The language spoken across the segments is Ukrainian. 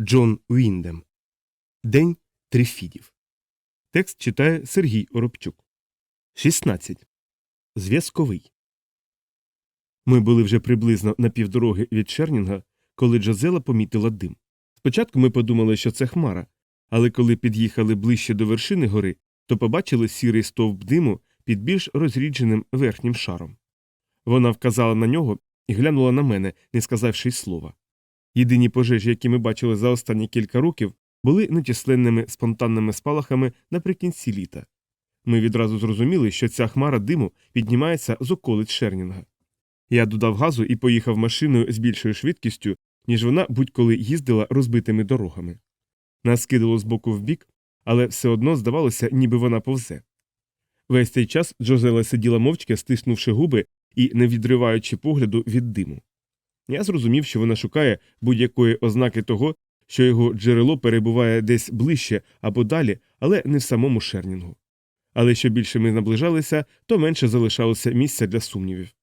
Джон Уіндем. День трифідів. Текст читає Сергій Оробчук. 16. Зв'язковий. Ми були вже приблизно на півдороги від Шернінга, коли Джозела помітила дим. Спочатку ми подумали, що це хмара, але коли під'їхали ближче до вершини гори, то побачили сірий стовп диму під більш розрідженим верхнім шаром. Вона вказала на нього і глянула на мене, не сказавши й слова. Єдині пожежі, які ми бачили за останні кілька років, були нечисленними спонтанними спалахами наприкінці літа. Ми відразу зрозуміли, що ця хмара диму піднімається з околиць Шернінга. Я додав газу і поїхав машиною з більшою швидкістю, ніж вона будь-коли їздила розбитими дорогами. Нас скидало з боку в бік, але все одно здавалося, ніби вона повзе. Весь цей час Джозела сиділа мовчки, стиснувши губи і не відриваючи погляду від диму. Я зрозумів, що вона шукає будь-якої ознаки того, що його джерело перебуває десь ближче або далі, але не в самому Шернінгу. Але що більше ми наближалися, то менше залишалося місця для сумнівів.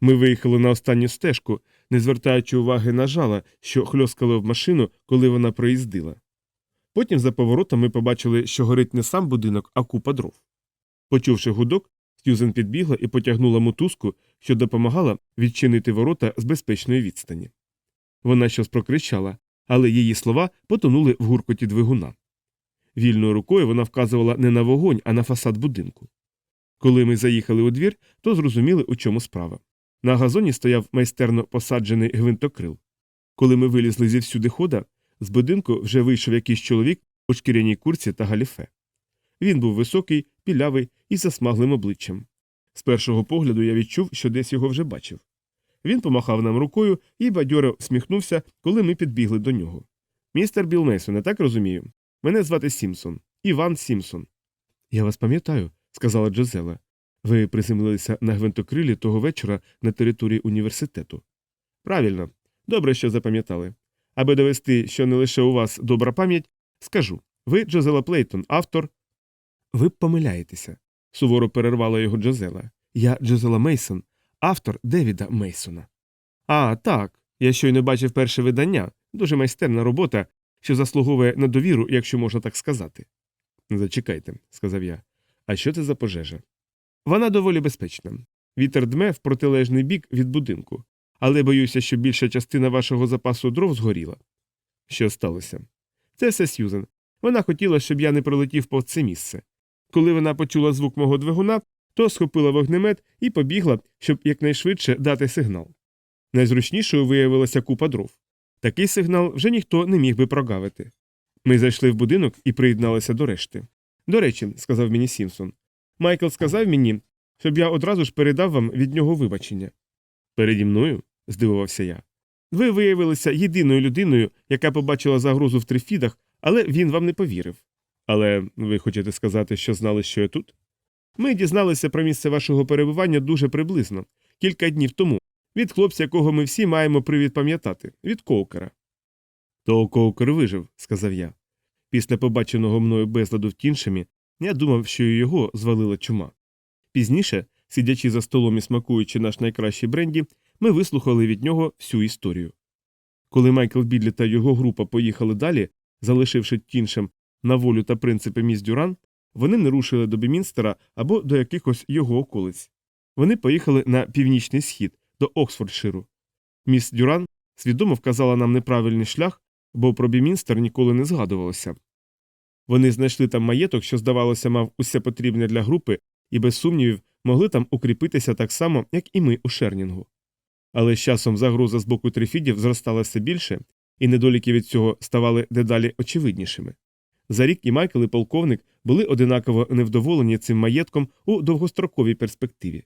Ми виїхали на останню стежку, не звертаючи уваги на жала, що хльоскало в машину, коли вона проїздила. Потім за поворотом ми побачили, що горить не сам будинок, а купа дров. Почувши гудок, Сьюзен підбігла і потягнула мотузку, що допомагала відчинити ворота з безпечної відстані. Вона щось прокричала, але її слова потонули в гуркоті двигуна. Вільною рукою вона вказувала не на вогонь, а на фасад будинку. Коли ми заїхали у двір, то зрозуміли, у чому справа. На газоні стояв майстерно посаджений гвинтокрил. Коли ми вилізли зі всюди хода, з будинку вже вийшов якийсь чоловік у шкіряній курці та галіфе. Він був високий, пілявий і засмаглим обличчям. З першого погляду я відчув, що десь його вже бачив. Він помахав нам рукою і бадьоро всміхнувся, коли ми підбігли до нього. Містер Білл Мейсон, я так розумію? Мене звати Сімсон. Іван Сімсон. Я вас пам'ятаю, сказала Джозела. Ви приземлилися на гвинтокрилі того вечора на території університету. Правильно, добре, що запам'ятали. Аби довести, що не лише у вас добра пам'ять, скажу ви Джозела Плейтон, автор. Ви помиляєтеся, суворо перервала його Джозела. Я Джозела Мейсон, автор Девіда Мейсона. А, так. Я щойно бачив перше видання, дуже майстерна робота, що заслуговує на довіру, якщо можна так сказати. Зачекайте, сказав я. А що це за пожежа? Вона доволі безпечна. Вітер дме в протилежний бік від будинку, але боюся, що більша частина вашого запасу дров згоріла. Що сталося? Це все Сьюзен. Вона хотіла, щоб я не пролетів повз це місце. Коли вона почула звук мого двигуна, то схопила вогнемет і побігла, щоб якнайшвидше дати сигнал. Найзручнішою виявилася купа дров. Такий сигнал вже ніхто не міг би прогавити. Ми зайшли в будинок і приєдналися до решти. До речі, сказав мені Сімсон, Майкл сказав мені, щоб я одразу ж передав вам від нього вибачення. Переді мною? здивувався я. Ви виявилися єдиною людиною, яка побачила загрозу в трифідах, але він вам не повірив. Але ви хочете сказати, що знали, що я тут? Ми дізналися про місце вашого перебування дуже приблизно, кілька днів тому, від хлопця, якого ми всі маємо привід пам'ятати, від коукера. То коукер вижив, сказав я. Після побаченого мною безладу в тіншемі, я думав, що і його звалила чума. Пізніше, сидячи за столом і смакуючи наш найкращий бренді, ми вислухали від нього всю історію. Коли Майкл Бідлі та його група поїхали далі, залишивши тіншем на волю та принципи міс Дюран, вони не рушили до Бімінстера або до якихось його околиць. Вони поїхали на північний схід до Оксфордширу. Міс Дюран свідомо вказала нам неправильний шлях, бо про Бімінстер ніколи не згадувалося. Вони знайшли там маєток, що, здавалося, мав усе потрібне для групи, і без сумнівів могли там укріпитися так само, як і ми у Шернінгу. Але з часом загроза з боку трифідів зростала все більше, і недоліки від цього ставали дедалі очевиднішими. За рік і Майкл і полковник були одинаково невдоволені цим маєтком у довгостроковій перспективі.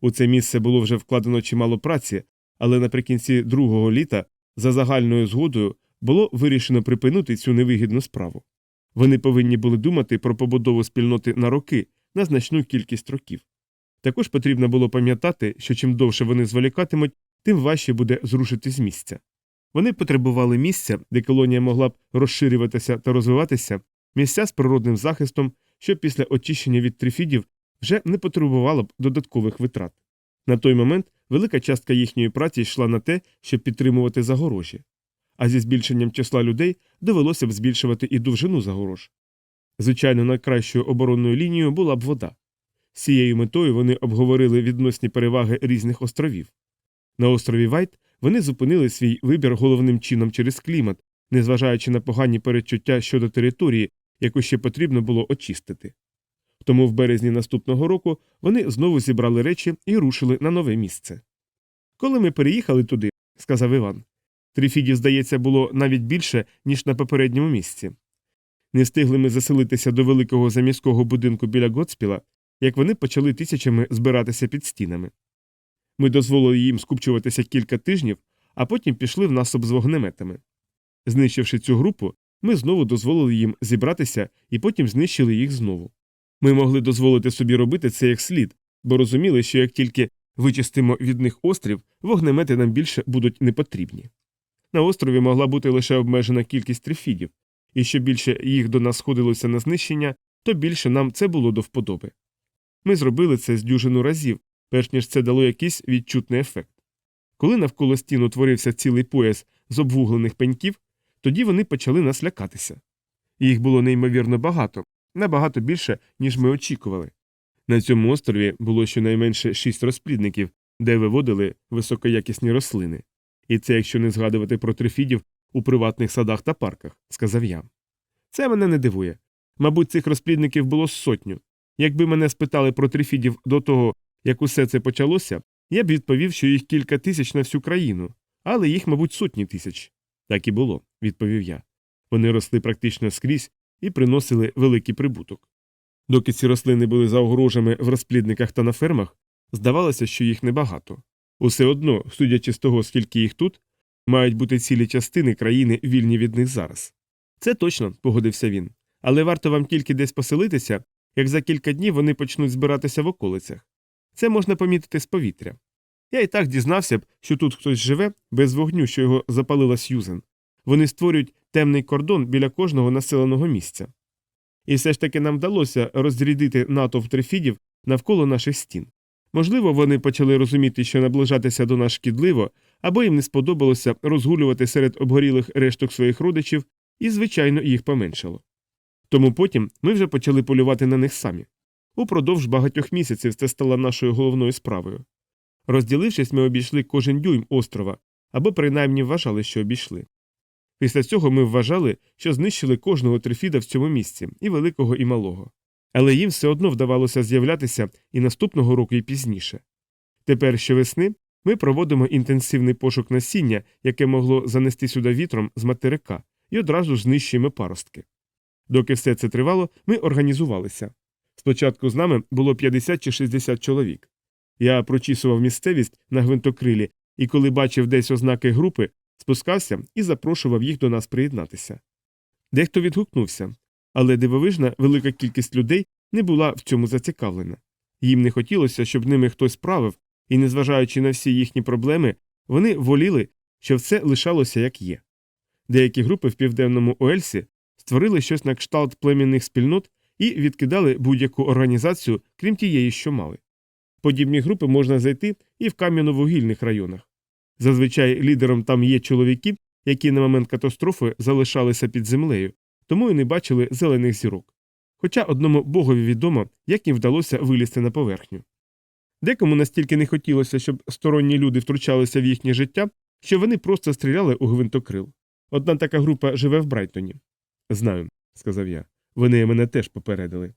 У це місце було вже вкладено чимало праці, але наприкінці другого літа, за загальною згодою, було вирішено припинити цю невигідну справу. Вони повинні були думати про побудову спільноти на роки, на значну кількість років. Також потрібно було пам'ятати, що чим довше вони зволікатимуть, тим важче буде зрушити з місця. Вони потребували місця, де колонія могла б розширюватися та розвиватися, місця з природним захистом, що після очищення від трифідів вже не потребувало б додаткових витрат. На той момент велика частка їхньої праці йшла на те, щоб підтримувати загорожі. а зі збільшенням числа людей довелося б збільшувати і довжину загорож. Звичайно, найкращою оборонною лінією була б вода. З цією метою вони обговорили відносні переваги різних островів. На острові Вайт вони зупинили свій вибір головним чином через клімат, незважаючи на погані передчуття щодо території, яку ще потрібно було очистити. Тому в березні наступного року вони знову зібрали речі і рушили на нове місце. Коли ми переїхали туди, сказав Іван, трифідів, здається, було навіть більше, ніж на попередньому місці. Не встигли ми заселитися до великого заміського будинку біля Готспіла, як вони почали тисячами збиратися під стінами. Ми дозволили їм скупчуватися кілька тижнів, а потім пішли в насоп з вогнеметами. Знищивши цю групу, ми знову дозволили їм зібратися і потім знищили їх знову. Ми могли дозволити собі робити це як слід, бо розуміли, що як тільки вичистимо від них острів, вогнемети нам більше будуть не потрібні. На острові могла бути лише обмежена кількість трифідів, і що більше їх до нас сходилося на знищення, то більше нам це було до вподоби. Ми зробили це з дюжину разів, перш ніж це дало якийсь відчутний ефект. Коли навколо стін утворився цілий пояс з обвуглених пеньків, тоді вони почали нас лякатися. Їх було неймовірно багато, набагато більше, ніж ми очікували. На цьому острові було щонайменше шість розплідників, де виводили високоякісні рослини. І це якщо не згадувати про трифідів у приватних садах та парках, сказав я. Це мене не дивує. Мабуть, цих розплідників було сотню. Якби мене спитали про трифідів до того, як усе це почалося, я б відповів, що їх кілька тисяч на всю країну, але їх, мабуть, сотні тисяч. Так і було, відповів я. Вони росли практично скрізь і приносили великий прибуток. Доки ці рослини були за огорожами в розплідниках та на фермах, здавалося, що їх небагато. Усе одно, судячи з того, скільки їх тут, мають бути цілі частини країни вільні від них зараз. Це точно, погодився він. Але варто вам тільки десь поселитися, як за кілька днів вони почнуть збиратися в околицях. Це можна помітити з повітря. Я і так дізнався б, що тут хтось живе без вогню, що його запалила Сьюзен. Вони створюють темний кордон біля кожного населеного місця. І все ж таки нам вдалося розрядити натовп трифідів навколо наших стін. Можливо, вони почали розуміти, що наближатися до нас шкідливо, або їм не сподобалося розгулювати серед обгорілих решток своїх родичів, і, звичайно, їх поменшало. Тому потім ми вже почали полювати на них самі. Упродовж багатьох місяців це стало нашою головною справою. Розділившись, ми обійшли кожен дюйм острова, або принаймні вважали, що обійшли. Після цього ми вважали, що знищили кожного трифіда в цьому місці, і великого, і малого. Але їм все одно вдавалося з'являтися і наступного року, і пізніше. Тепер щовесни ми проводимо інтенсивний пошук насіння, яке могло занести сюди вітром з материка, і одразу знищуємо паростки. Доки все це тривало, ми організувалися. Спочатку з нами було 50 чи 60 чоловік. Я прочісував місцевість на гвинтокрилі і, коли бачив десь ознаки групи, спускався і запрошував їх до нас приєднатися. Дехто відгукнувся, але дивовижна велика кількість людей не була в цьому зацікавлена. Їм не хотілося, щоб ними хтось правив, і, незважаючи на всі їхні проблеми, вони воліли, щоб все лишалося як є. Деякі групи в південному Уельсі створили щось на кшталт племінних спільнот і відкидали будь-яку організацію, крім тієї, що мали. Подібні групи можна знайти і в кам'яно-вугільних районах. Зазвичай лідером там є чоловіки, які на момент катастрофи залишалися під землею, тому і не бачили зелених зірок. Хоча одному богові відомо, як їм вдалося вилізти на поверхню. Декому настільки не хотілося, щоб сторонні люди втручалися в їхнє життя, що вони просто стріляли у гвинтокрил. Одна така група живе в Брайтоні. Знаю, сказав я. Вони мене теж попередили.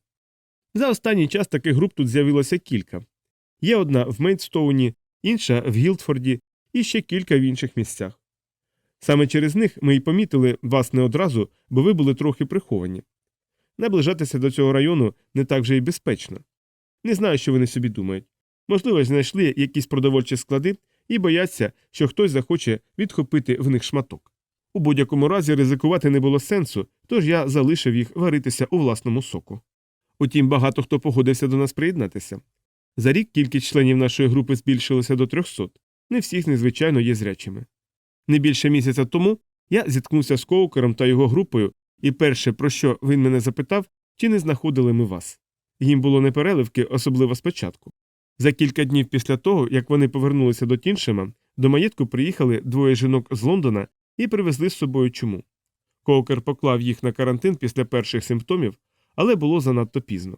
За останній час таких груп тут з'явилося кілька. Є одна в Мейдстоуні, інша в Гілдфорді і ще кілька в інших місцях. Саме через них ми й помітили вас не одразу, бо ви були трохи приховані. Наближатися до цього району не так вже й безпечно. Не знаю, що вони собі думають. Можливо, знайшли якісь продовольчі склади і бояться, що хтось захоче відхопити в них шматок. У будь-якому разі ризикувати не було сенсу, тож я залишив їх варитися у власному соку. Утім, багато хто погодився до нас приєднатися. За рік кількість членів нашої групи збільшилася до 300. Не всіх незвичайно є зрячими. Не більше місяця тому я зіткнувся з коукером та його групою, і перше, про що він мене запитав, чи не знаходили ми вас. Їм було не переливки, особливо спочатку. За кілька днів після того, як вони повернулися до Тіншема, до маєтку приїхали двоє жінок з Лондона і привезли з собою чуму. Коукер поклав їх на карантин після перших симптомів, але було занадто пізно.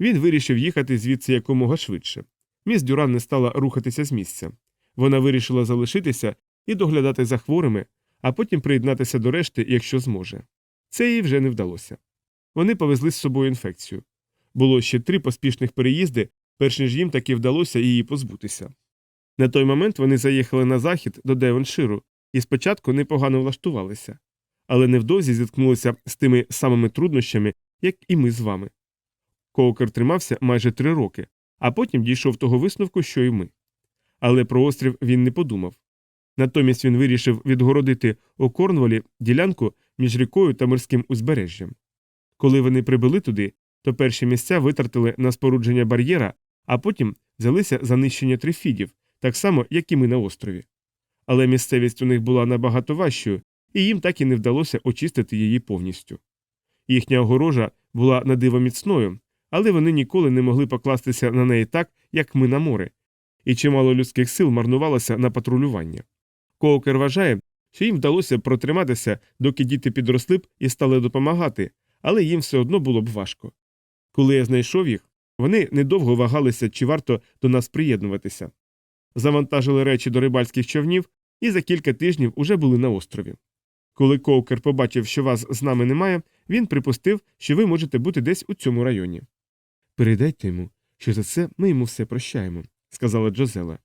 Він вирішив їхати звідси якомога швидше. Міс Дюран не стала рухатися з місця. Вона вирішила залишитися і доглядати за хворими, а потім приєднатися до решти, якщо зможе. Це їй вже не вдалося. Вони повезли з собою інфекцію. Було ще три поспішних переїзди, перш ніж їм таки вдалося її позбутися. На той момент вони заїхали на захід до Девонширу і спочатку непогано влаштувалися, але невдовзі зіткнулися з тими самими труднощами, як і ми з вами. Коукер тримався майже три роки, а потім дійшов того висновку, що й ми. Але про острів він не подумав. Натомість він вирішив відгородити у Корнволі ділянку між рікою та морським узбережжям. Коли вони прибули туди, то перші місця витратили на спорудження бар'єра, а потім взялися за нищення трифідів, так само, як і ми на острові. Але місцевість у них була набагато важчою, і їм так і не вдалося очистити її повністю. Їхня огорожа була надиво міцною, але вони ніколи не могли покластися на неї так, як ми на море, і чимало людських сил марнувалося на патрулювання. Коукер вважає, що їм вдалося протриматися, доки діти підросли б і стали допомагати, але їм все одно було б важко. Коли я знайшов їх, вони недовго вагалися, чи варто до нас приєднуватися. Завантажили речі до рибальських човнів і за кілька тижнів уже були на острові. Коли Коукер побачив, що вас з нами немає, він припустив, що ви можете бути десь у цьому районі. Передайте йому, що за це ми йому все прощаємо, сказала Джозела.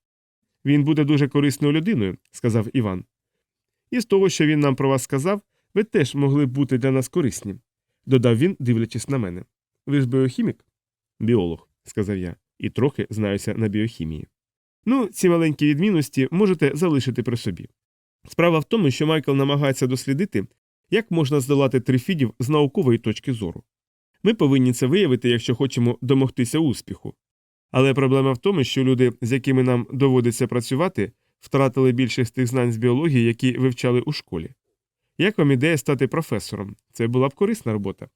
Він буде дуже корисною людиною, сказав Іван. І з того, що він нам про вас сказав, ви теж могли б бути для нас корисні, додав він, дивлячись на мене. Ви ж біохімік? Біолог, сказав я, і трохи знаюся на біохімії. Ну, ці маленькі відмінності можете залишити при собі. Справа в тому, що Майкл намагається дослідити, як можна здолати трифідів з наукової точки зору. Ми повинні це виявити, якщо хочемо домогтися успіху. Але проблема в тому, що люди, з якими нам доводиться працювати, втратили більшість тих знань з біології, які вивчали у школі. Як вам ідея стати професором? Це була б корисна робота.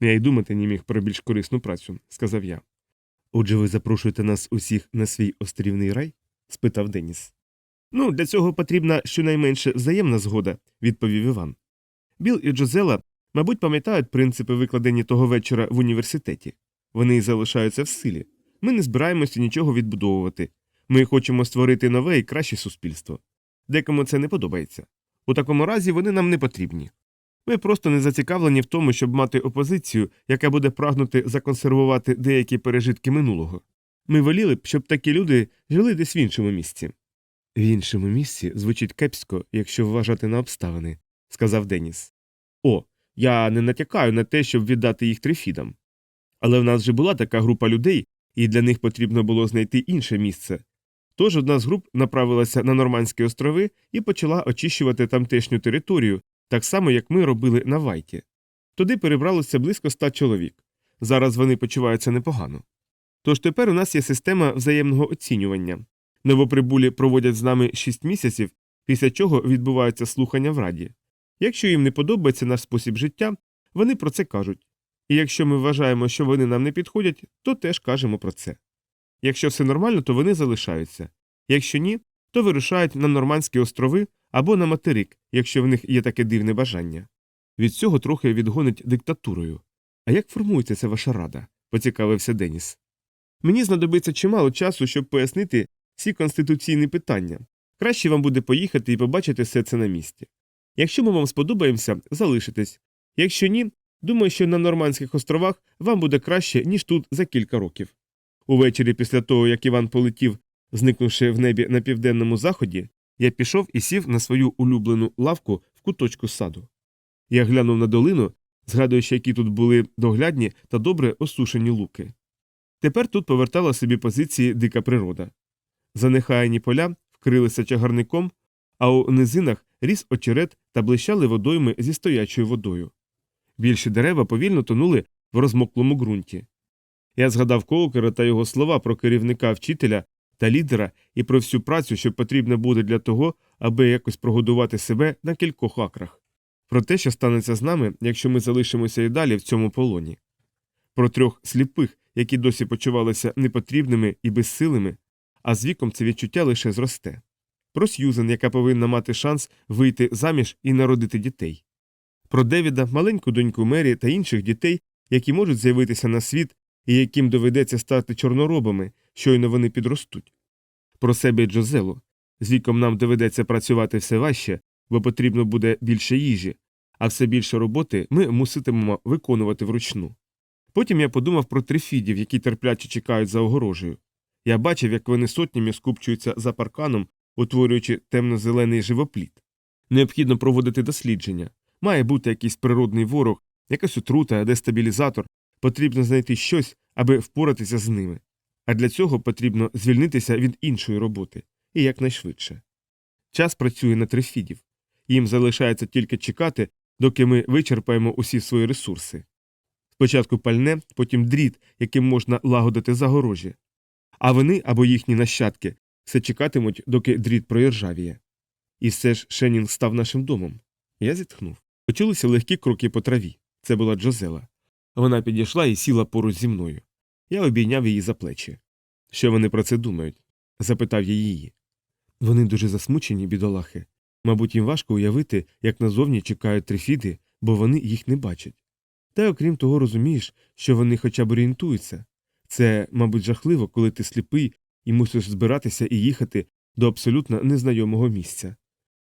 Я й думати не міг про більш корисну працю, сказав я. Отже, ви запрошуєте нас усіх на свій острівний рай? спитав Деніс. Ну, для цього потрібна щонайменше взаємна згода, відповів Іван. Біл і Джозела, мабуть, пам'ятають принципи, викладені того вечора в університеті. Вони залишаються в силі. Ми не збираємося нічого відбудовувати. Ми хочемо створити нове і краще суспільство. Декому це не подобається. У такому разі вони нам не потрібні. Ми просто не зацікавлені в тому, щоб мати опозицію, яка буде прагнути законсервувати деякі пережитки минулого. Ми воліли б, щоб такі люди жили десь в іншому місці. В іншому місці звучить кепсько, якщо вважати на обставини, сказав Деніс. О, я не натякаю на те, щоб віддати їх трифідам. Але в нас вже була така група людей, і для них потрібно було знайти інше місце. Тож одна з груп направилася на Нормандські острови і почала очищувати тамтешню територію, так само, як ми робили на Вайті. Туди перебралося близько ста чоловік. Зараз вони почуваються непогано. Тож тепер у нас є система взаємного оцінювання. Новоприбулі проводять з нами 6 місяців, після чого відбуваються слухання в раді. Якщо їм не подобається наш спосіб життя, вони про це кажуть. І якщо ми вважаємо, що вони нам не підходять, то теж кажемо про це. Якщо все нормально, то вони залишаються. Якщо ні, то вирушають на Нормандські острови або на материк, якщо в них є таке дивне бажання. Від цього трохи відгонить диктатурою. А як формується ця ваша рада? поцікавився Деніс. Мені знадобиться чимало часу, щоб пояснити всі конституційні питання. Краще вам буде поїхати і побачити все це на місці. Якщо ми вам сподобаємося, залишитесь. Якщо ні, думаю, що на Нормандських островах вам буде краще, ніж тут за кілька років. Увечері після того, як Іван полетів, зникнувши в небі на південному заході, я пішов і сів на свою улюблену лавку в куточку саду. Я глянув на долину, згадуючи, які тут були доглядні та добре осушені луки. Тепер тут повертала собі позиції дика природа. Занехаяні поля вкрилися чагарником, а у низинах ріс очерет та блищали водойми зі стоячою водою. Більші дерева повільно тонули в розмоклому ґрунті. Я згадав Коукера та його слова про керівника вчителя та лідера і про всю працю, що потрібна буде для того, аби якось прогодувати себе на кількох акрах, про те, що станеться з нами, якщо ми залишимося і далі в цьому полоні, про трьох сліпих, які досі почувалися непотрібними і безсилими, а з віком це відчуття лише зросте. про Сьюзен, яка повинна мати шанс вийти заміж і народити дітей, про Девіда, маленьку доньку Мері та інших дітей, які можуть з'явитися на світ і яким доведеться стати чорноробами, щойно вони підростуть, про себе Джозелу. З віком нам доведеться працювати все важче, бо потрібно буде більше їжі, а все більше роботи ми муситимемо виконувати вручну. Потім я подумав про трифідів, які терпляче чекають за огорожею. Я бачив, як вони сотнями скупчуються за парканом, утворюючи темно-зелений живопліт. Необхідно проводити дослідження. Має бути якийсь природний ворог, якась отрута, дестабілізатор. Потрібно знайти щось, аби впоратися з ними. А для цього потрібно звільнитися від іншої роботи і якнайшвидше. Час працює на трифідів. Їм залишається тільки чекати, доки ми вичерпаємо усі свої ресурси. Спочатку пальне, потім дріт, яким можна лагодити загорожі. А вони або їхні нащадки все чекатимуть, доки дріт проіржавіє. І все ж Шенінг став нашим домом. Я зітхнув. Почулися легкі кроки по траві. Це була Джозела. Вона підійшла і сіла поруч зі мною. Я обійняв її за плечі. Що вони про це думають? запитав я її. Вони дуже засмучені, бідолахи. Мабуть, їм важко уявити, як назовні чекають трифіди, бо вони їх не бачать. Та окрім того, розумієш, що вони хоча б орієнтуються. Це, мабуть, жахливо, коли ти сліпий і мусиш збиратися і їхати до абсолютно незнайомого місця.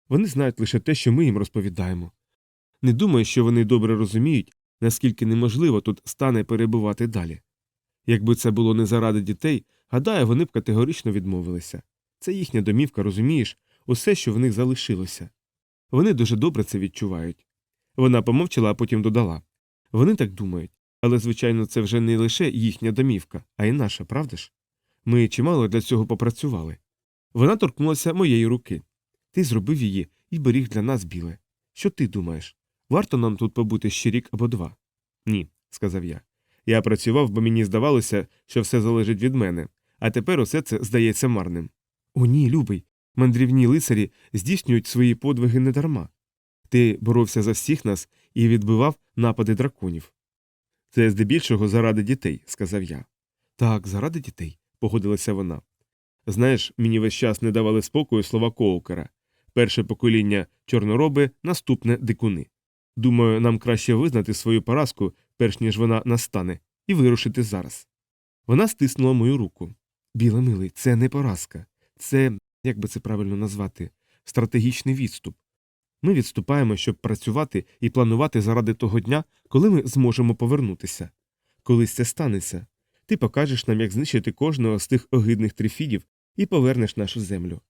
Вони знають лише те, що ми їм розповідаємо. Не думаю, що вони добре розуміють, наскільки неможливо тут стане перебувати далі. Якби це було не заради дітей, гадаю, вони б категорично відмовилися. Це їхня домівка, розумієш, усе, що в них залишилося. Вони дуже добре це відчувають. Вона помовчала, а потім додала вони так думають, але, звичайно, це вже не лише їхня домівка, а й наша, правда ж? Ми чимало для цього попрацювали. Вона торкнулася моєї руки. Ти зробив її і беріг для нас біле. Що ти думаєш? Варто нам тут побути ще рік або два? Ні, сказав я. Я працював, бо мені здавалося, що все залежить від мене, а тепер усе це здається марним. О, ні, любий. Мандрівні лицарі здійснюють свої подвиги недарма. Ти боровся за всіх нас і відбивав напади драконів. Це здебільшого заради дітей, сказав я. Так, заради дітей, погодилася вона. Знаєш, мені весь час не давали спокою слова коукера. Перше покоління чорнороби, наступне дикуни. Думаю, нам краще визнати свою поразку, перш ніж вона настане, і вирушити зараз. Вона стиснула мою руку. Біле милий, це не поразка. Це, як би це правильно назвати, стратегічний відступ. Ми відступаємо, щоб працювати і планувати заради того дня, коли ми зможемо повернутися. Колись це станеться. Ти покажеш нам, як знищити кожного з тих огидних трифідів і повернеш нашу землю.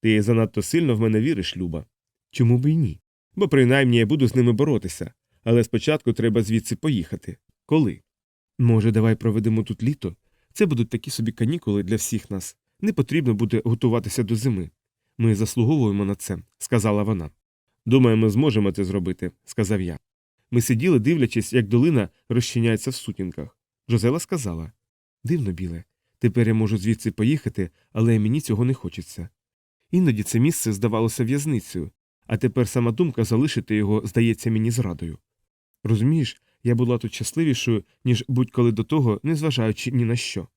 Ти занадто сильно в мене віриш, Люба. Чому б і ні? Бо принаймні я буду з ними боротися, але спочатку треба звідси поїхати. Коли? Може, давай проведемо тут літо? Це будуть такі собі канікули для всіх нас. Не потрібно буде готуватися до зими. Ми заслуговуємо на це, сказала вона. Думаю, ми зможемо це зробити, сказав я. Ми сиділи, дивлячись, як долина розчиняється в сутінках. Джозела сказала Дивно, біле, тепер я можу звідси поїхати, але мені цього не хочеться. Іноді це місце здавалося в'язницею, а тепер сама думка залишити його здається мені зрадою. Розумієш, я була тут щасливішою, ніж будь-коли до того, незважаючи ні на що.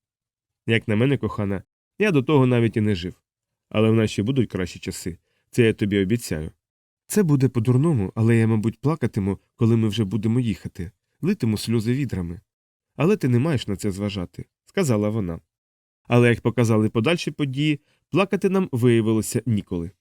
Як на мене, кохана, я до того навіть і не жив. Але в ще будуть кращі часи, це я тобі обіцяю. Це буде по-дурному, але я, мабуть, плакатиму, коли ми вже будемо їхати, литиму сльози відрами. Але ти не маєш на це зважати, сказала вона. Але як показали подальші події, плакати нам виявилося ніколи.